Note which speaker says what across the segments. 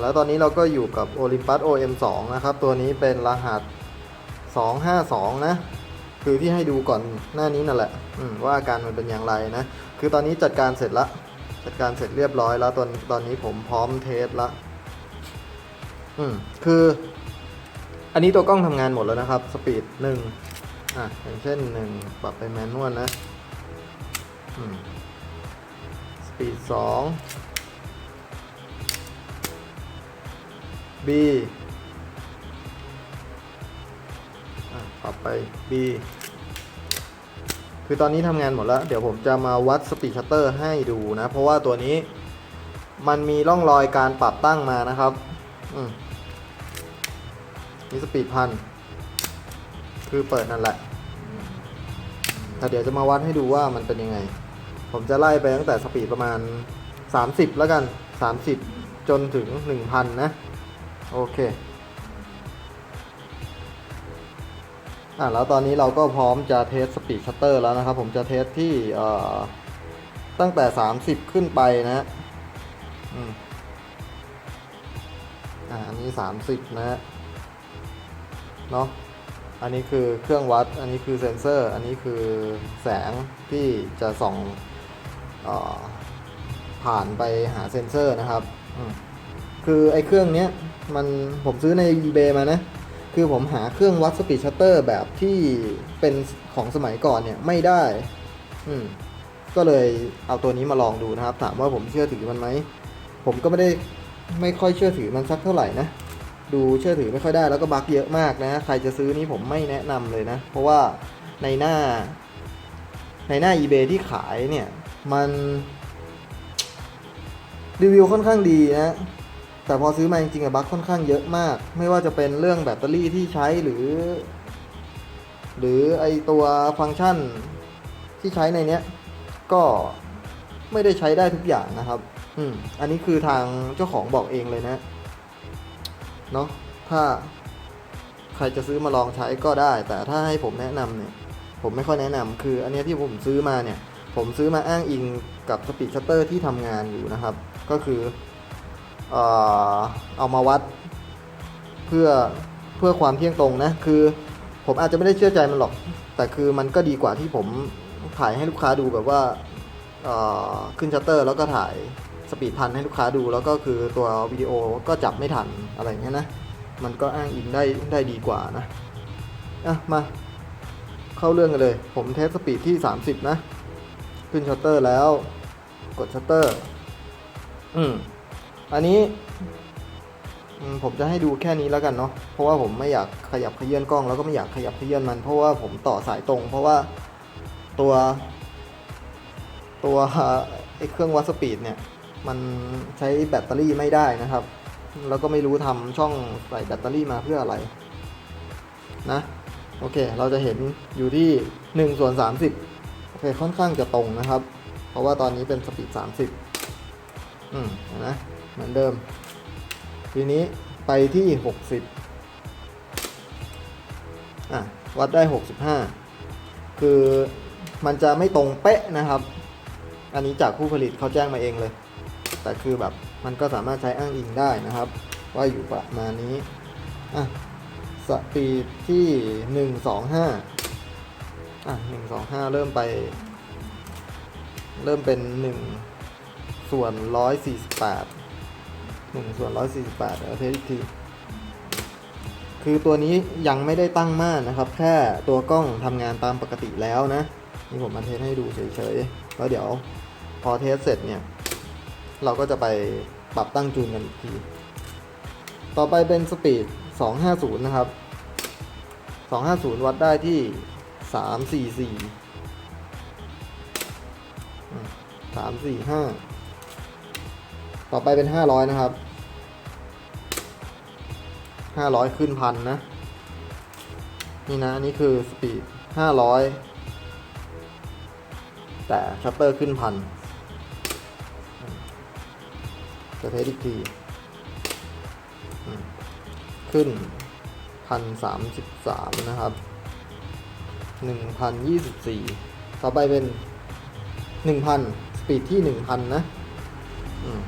Speaker 1: แล้วตอนนี้เราก็อยู่กับ Olympus OM2 นะครับ ตัวนี้เป็นรหัส 252 นะ คือที่ให้ดูก่อนหน้านี้นั่นแหละอืมว่าอาการมันเป็นอย่างไรนะ คือตอนนี้จัดการเสร็จละ จัดการเสร็จเรียบร้อยแล้วตอนตอนนี้ผมพร้อมเทสละ อืม คือ อันนี้ตัวกล้องทำงานหมดแล้วนะครับ สปีดหนึ่งอะ อย่างเช่นหนึ่งปรับไปแมนนวลนะ อืม สปีดสอง B อะปรับไป B คือตอนนี้ทำงานหมดแล้ว เดี๋ยวผมจะมาวัดสปีดชัตเตอร์ให้ดูนะ เพราะว่าตัวนี้มันมีร่องรอยการปรับตั้งมานะครับมนี่สปีดพัน คือเปิดนั่นแหละแต่เดี๋ยวจะมาวัดให้ดูว่ามันเป็นยังไง ผมจะไล่ไปตั้งแต่สปีดประมาณ 30 แล้วกัน 30 จนถึง 1,000 นะ โอเค อะแล้วตอนนี้เราก็พร้อมจะเทสสปีดชัตเตอร์แล้วนะครับ ผมจะเทสที่เอ่อตั้งแต่ 30 ขึ้นไปนะอืมอ่าอันนี้ 30นะเนาะอันนี้คือเครื่องวัด อันนี้คือเซนเซอร์ อันนี้คือแสงที่จะส่องอผ่านไปหาเซนเซอร์นะครับ คือไอ้เครื่องเนี้ย มันผมซื้อใน eBay มานะ คือผมหาเครื่องวัดสปีดชัตเตอร์แบบที่เป็นของสมัยก่อนเนี่ยไม่ได้ อืมก็เลยเอาตัวนี้มาลองดูนะครับ ถามว่าผมเชื่อถือมันไหม ผมก็ไม่ได้ไม่ค่อยเชื่อถือมันสักเท่าไหร่นะ ดูเชื่อถือไม่ค่อยได้แล้วก็บั๊กเยอะมากนะ ใครจะซื้อนี่ผมไม่แนะนำเลยนะ เพราะว่าในหน้า ในหน้า eBay ที่ขายเนี่ย มัน รีวิวค่อนข้างดีนะ แต่พอซื้อมาจริงๆอะบั๊กค่อนข้างเยอะมาก ไม่ว่าจะเป็นเรื่องแบตเตอรี่ที่ใช้หรือ หรือไอตัวฟังก์ชันที่ใช้ในเนี้ย ก็ไม่ได้ใช้ได้ทุกอย่างนะครับ อืม อันนี้คือทางเจ้าของบอกเองเลยนะ เนาะถ้าใครจะซื้อมาลองใช้ก็ได้ แต่ถ้าให้ผมแนะนำเนี่ย ผมไม่ค่อยแนะนำคือ อันนี้ที่ผมซื้อมาเนี่ย ผมซื้อมาอ้างอิงกับสปีดชัตเตอร์ที่ทำงานอยู่นะครับ ก็คือ เอามาวัดเพื่อเพื่อความเที่ยงตรงนะคือผมอาจจะไม่ได้เชื่อใจมันหรอก แต่คือมันก็ดีกว่าที่ผมถ่ายให้ลูกค้าดูแบบว่าขึ้นชัตเตอร์ แล้วก็ถ่ายสปีดพันให้ลูกค้าดูแล้วก็คือตัววิดีโอก็จับไม่ทันอะไรเงี้ยนะ มันก็อ้างอิงได้ได้ดีกว่านะอะมาเข้าเรื่องกันเลย ผมเทสสปีดที่ 30 นะ ขึ้นชัตเตอร์แล้ว กดชัตเตอร์ อืม อันนี้ผมจะให้ดูแค่นี้แล้วกันเนาะ เพราะว่าผมไม่อยากขยับขยื่นกล้องแล้วก็ไม่อยากขยับขยื่นมัน เพราะว่าผมต่อสายตรง เพราะว่าตัว ตัวไอ้เครื่องวัดสปีดเนี่ย มันใช้แบตเตอรี่ไม่ได้นะครับ แล้วก็ไม่รู้ทำช่องใส่แบตเตอรี่มาเพื่ออะไร นะ โอเค เราจะเห็นอยู่ที่1ส่วน30 โอเค ค่อนข้างจะตรงนะครับ เพราะว่าตอนนี้เป็นสปีด 30 อืมนะ เหมือนเดิม ทีนี้ไปที่ 60อะวัดได้ 65 คือมันจะไม่ตรงเป๊ะนะครับ อันนี้จากผู้ผลิตเขาแจ้งมาเองเลย แต่คือแบบมันก็สามารถใช้อ้างอิงได้นะครับ ว่าอยู่ประมาณนี้อะสปีดที่หนึ่งสองห้าอะหนึ่งสองห้าเริ่มไป เริ่มเป็นหนึ่งส่วนร้อยสี่สิบแปด หนึ่งส่วนร้อยสี่สิบแปดเอาเทสอีกที คือตัวนี้ยังไม่ได้ตั้งม่านนะครับ แค่ตัวกล้องทำงานตามปกติแล้วนะ นี่ผมมาเทสให้ดูเฉยๆ แล้วเดี๋ยวพอเทสเสร็จเนี่ย เราก็จะไปปรับตั้งจูนกันอีกที ต่อไปเป็นสปีด 250 นะครับ 250 วัดได้ที่ 344อืม345 ต่อไปเป็น500นะครับ500ขึ้นพันนะ นี่นะนี่คือสปีด500แต่ชัตเตอร์ขึ้นพันจะเทสอีกทีขึ้นพันสามสิบสามนะครับหนึ่งพันยี่สิบสี่ต่อไปเป็นหนึ่งพันสปีดที่หนึ่งพันนะ อืม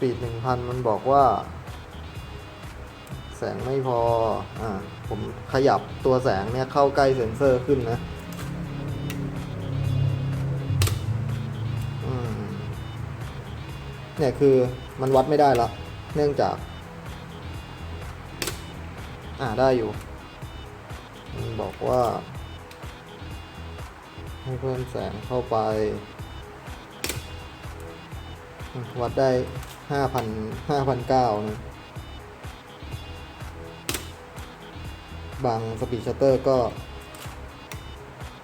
Speaker 1: ปีดหนึ่งพันมันบอกว่า แสงไม่พอ อ่า ผมขยับตัวแสงเนี่ยเข้าใกล้เซ็นเซอร์ขึ้นนะอืมเนี่ยคือมันวัดไม่ได้ละ เนื่องจาก อ่าได้อยู่ มันบอกว่า ให้เพิ่มแสงเข้าไป วัดได้ ห้าพันห้าพันเก้านะบางสปีดชัตเตอร์ก็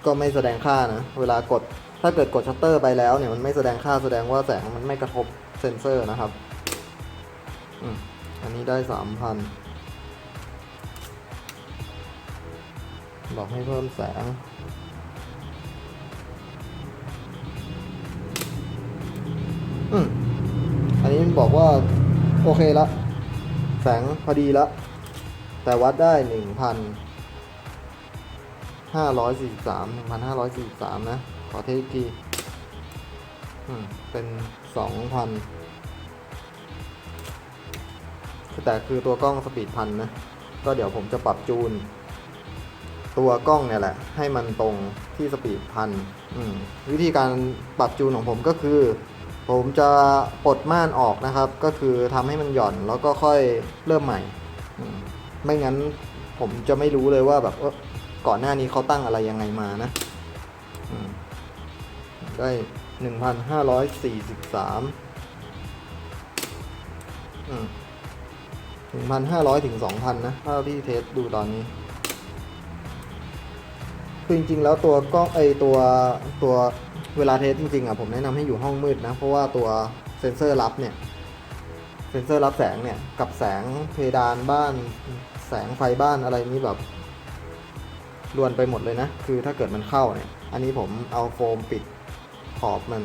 Speaker 1: ก็ไม่แสดงค่านะ เวลากดถ้าเกิดกดชัตเตอร์ไปแล้วเนี่ยมันไม่แสดงค่าแสดงว่าแสงมันไม่กระทบเซนเซอร์นะครับอันนี้ได้สามพันบอกให้เพิ่มแสง บอกว่า โอเคละ แสงพอดีละ แต่วัดได้หนึ่งพันห้าร้อยสี่สามหนึ่งพันห้าร้อยสี่สามนะ ขอเทสกทีอืมเป็นสองพันแต่คือตัวกล้องสปีดพันนะ ก็เดี๋ยวผมจะปรับจูน ตัวกล้องเนี่ยแหละ ให้มันตรงที่สปีดพันวิธีการปรับจูนของผมก็คือ ผมจะปลดม่านออกนะครับ ก็คือทำให้มันหย่อนแล้วก็ค่อยเริ่มใหม่ ไม่งั้นผมจะไม่รู้เลยว่าแบบก่อนหน้านี้เขาตั้งอะไรยังไงมานะได้หนึ่งพันห้าร้อยสี่สิบสามหนึ่งพันห้าร้อยถึงสองพันนะเท่าที่เทสดูตอนนี้คือจริงๆแล้วตัวกล้องไอตัวตัว เวลาเทสจริงๆอะผมแนะนำให้อยู่ห้องมืดนะ เพราะว่าตัวเซ็นเซอร์รับเนี่ยเซ็นเซอร์รับแสงเนี่ยกับแสงเพดานบ้าน แสงไฟบ้านอะไรนี้แบบรวนไปหมดเลยนะ คือถ้าเกิดมันเข้าเนี่ย อันนี้ผมเอาโฟมปิดขอบมัน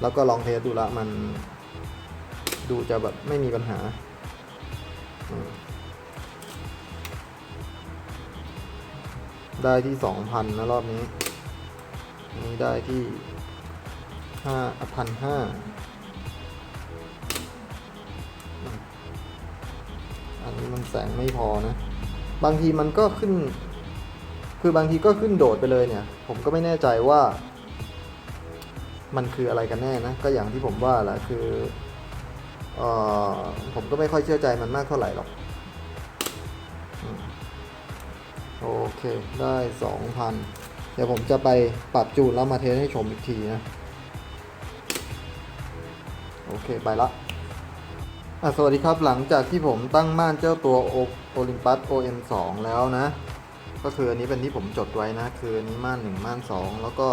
Speaker 1: แล้วก็ลองเทสดูละมัน ดูจะแบบไม่มีปัญหาได้ที่สองพันนะรอบนี้นนี้ได้ที่ ห้าพันห้าอันนี้มันแสงไม่พอนะ บางทีมันก็ขึ้น คือบางทีก็ขึ้นโดดไปเลยเนี่ย ผมก็ไม่แน่ใจว่า มันคืออะไรกันแน่นะ ก็อย่างที่ผมว่าแหละคือเออผมก็ไม่ค่อยเชื่อใจมันมากเท่าไหร่หรอก โอเค ได้สองพันเดี๋ยวผมจะไปปรับจูนแล้วมาเทสให้ชมอีกทีนะ โอเคไปละอะสวัสดีครับหลังจากที่ผมตั้งม่านเจ้าตัวโอลิมปัส OM2 แล้วนะ ก็คืออันนี้เป็นที่ผมจดไว้นะ คืออันนี้ม่านหนึ่งม่านสองแล้วก็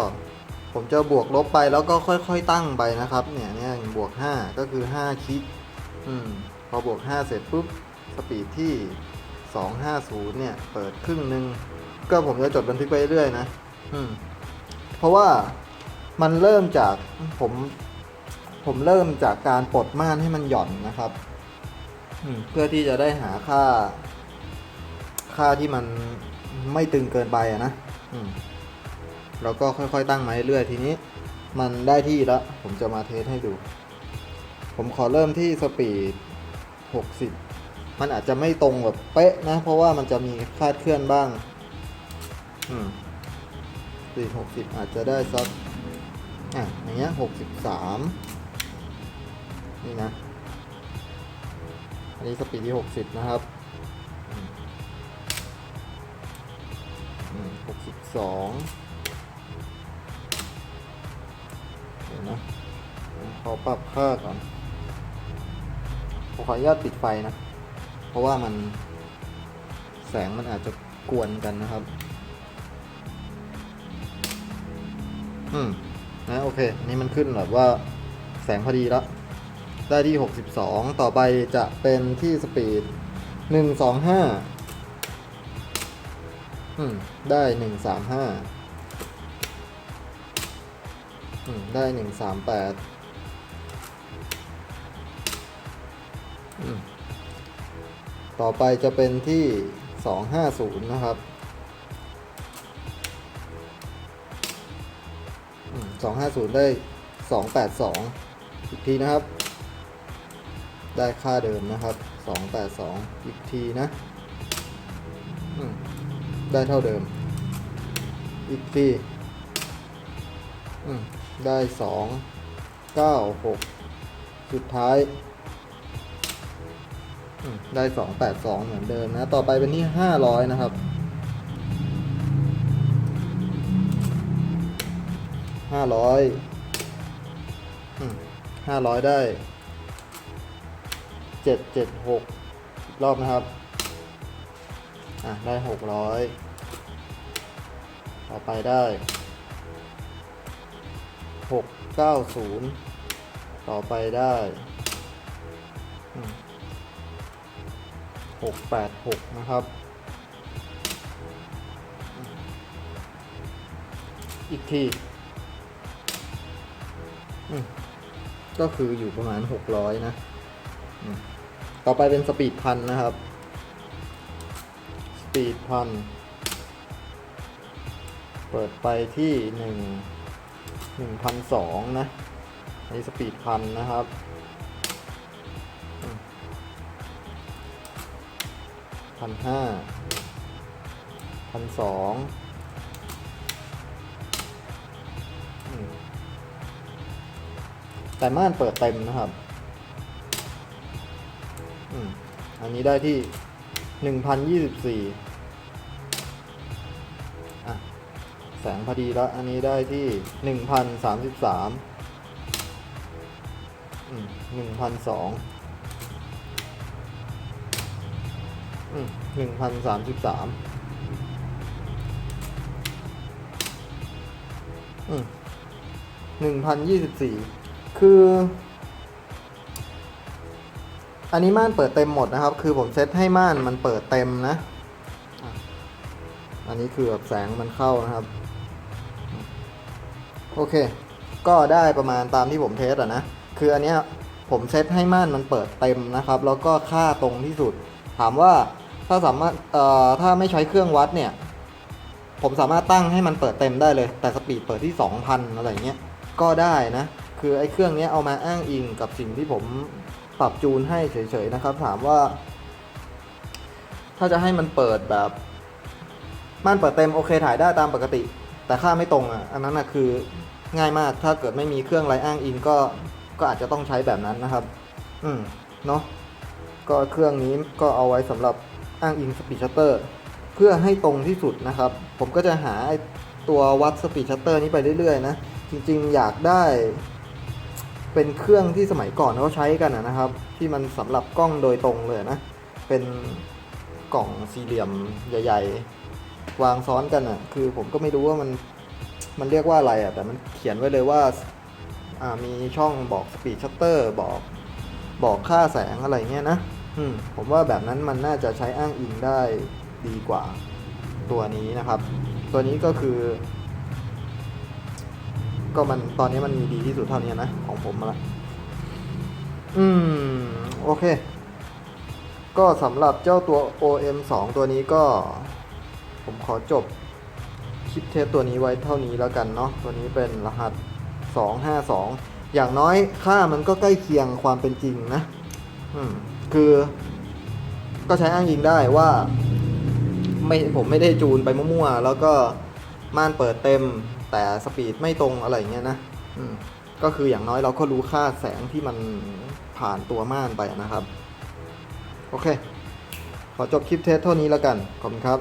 Speaker 1: ผมจะบวกลบไปแล้วก็ค่อยๆ ตั้งไปนะครับ เนี่ยเนี่ยบวก 5 ก็คือ 5คิดอืมพอบวก 5 เสร็จปุ๊บสปีดที่ 250 เนี่ย เปิดครึ่งหนึ่งก็ผมจะจดบันทึกไปเรื่อยๆนะ อืมเพราะว่ามันเริ่มจากผม ผมเริ่มจากการปลดม่านให้มันหย่อนนะครับ เพื่อที่จะได้หาค่า ค่าที่มันไม่ตึงเกินไปอะนะแล้วก็ค่อยๆตั้งมาเรื่อยๆทีนี้ มันได้ที่แล้ว ผมจะมาเทสให้ดู ผมขอเริ่มที่สปีด 60 มันอาจจะไม่ตรงแบบเป๊ะนะ เพราะว่ามันจะมีคลาดเคลื่อนบ้าง อืมสปีด 60 อาจจะได้สักอะอย่างเงี้ย 63 นี่นะ อันนี้สปีดที่ 60 นะครับอืมอืม62เดี๋ยวนะผมขอปรับค่าก่อนผมขออนุญาตปิดไฟนะ เพราะว่ามันแสงมันอาจจะกวนกันนะครับ อืม นะโอเค นี่มันขึ้นแบบว่าแสงพอดีแล้ว ได้ที่ 62 ต่อไปจะเป็นที่สปีด 125อืมได้ 135อืมได้หนึ่งสามแปดต่อไปจะเป็นที่สองห้าศูนย์นะครับสองห้าศูนย์ได้สองแปดสองอีกทีนะครับ ได้ค่าเดิมนะครับสองแปดสองอีกทีนะ ได้เท่าเดิม อีกทีได้สองเก้าหกสุดท้าย ได้สองแปดสองเหมือนเดิมนะ ต่อไปเป็นที่ห้าร้อยนะครับห้าร้อยห้าร้อยได้ เจ็ดเจ็ดหกรอบนะครับ อะ ได้หกร้อยต่อไปได้หกเก้าศูนย์ต่อไปได้หกแปดหกนะครับอีกที ก็คืออยู่ประมาณหกร้อยนะ ต่อไปเป็นสปีดพันนะครับ สปีดพัน เปิดไปที่หนึ่งหนึ่งพันสองนะอันนี้สปีดพันนะครับพันห้าพันสองแต่ม่านเปิดเต็มนะครับ อืมอันนี้ได้ที่หนึ่งพันยี่สิบสี่อะแสงพอดีแล้ว อันนี้ได้ที่หนึ่งพันสามสิบสามหนึ่งพันสองหนึ่งพันสามสิบสามหนึ่งพันยี่สิบสี่คือ อันนี้ม่านเปิดเต็มหมดนะครับ คือผมเซตให้ม่านมันเปิดเต็มนะ อันนี้คือแบบแสงมันเข้านะครับ โอเค ก็ได้ประมาณตามที่ผมเทสอะนะ คืออันเนี้ยผมเซตให้ม่านมันเปิดเต็มนะครับ แล้วก็ค่าตรงที่สุด ถามว่าถ้าสามารถเอ่อถ้าไม่ใช้เครื่องวัดเนี่ย ผมสามารถตั้งให้มันเปิดเต็มได้เลย แต่สปีดเปิดที่ 2,000 อะไรเงี้ย ก็ได้นะ คือไอ้เครื่องเนี้ยเอามาอ้างอิงกับสิ่งที่ผม ปรับจูนให้เฉยๆนะครับ ถามว่า ถ้าจะให้มันเปิดแบบม่านเปิดเต็มโอเคถ่ายได้ตามปกติ แต่ค่าไม่ตรงอะอันนั้นอะคือง่ายมากถ้าเกิดไม่มีเครื่องไรอ้างอิงก็ก็อาจจะต้องใช้แบบนั้นนะครับ อืมเนาะก็เครื่องนี้ก็เอาไว้สำหรับอ้างอิงสปีดชัตเตอร์เพื่อให้ตรงที่สุดนะครับ ผมก็จะหาตัววัดสปีดชัตเตอร์นี้ไปเรื่อยๆนะ จริงๆ อยากได้ เป็นเครื่องที่สมัยก่อนเขาใช้กันนะครับ ที่มันสำหรับกล้องโดยตรงเลยนะ เป็นกล่องสี่เหลี่ยมใหญ่ ๆ วางซ้อนกันอะ คือผมก็ไม่รู้ว่ามันมันเรียกว่าอะไรอะแต่มันเขียนไว้เลยว่าอ่ามีช่องบอกสปีดชัตเตอร์บอกบอกค่าแสงอะไรเงี้ยนะอืมผมว่าแบบนั้นมันน่าจะใช้อ้างอิงได้ดีกว่าตัวนี้นะครับ ตัวนี้ก็คือ ก็มันตอนนี้มันมีดีที่สุดเท่านี้นะ ของผมละ อืม โอเค ก็สำหรับเจ้าตัว OM 2 ตัวนี้ก็ ผมขอจบคลิปเทสตัวนี้ไว้เท่านี้แล้วกันเนาะ ตัวนี้เป็นรหัส 252 อย่างน้อยค่ามันก็ใกล้เคียงความเป็นจริงนะ อืม คือ ก็ใช้อ้างอิงได้ว่า ไม่ผมไม่ได้จูนไปมั่วๆ แล้วก็ม่านเปิดเต็ม แต่สปีดไม่ตรงอะไรเงี้ยนะก็คืออย่างน้อยเราก็รู้ค่าแสงที่มันผ่านตัวม่านไปนะครับ โอเค ขอจบคลิปเทสเท่านี้แล้วกัน ขอบคุณครับ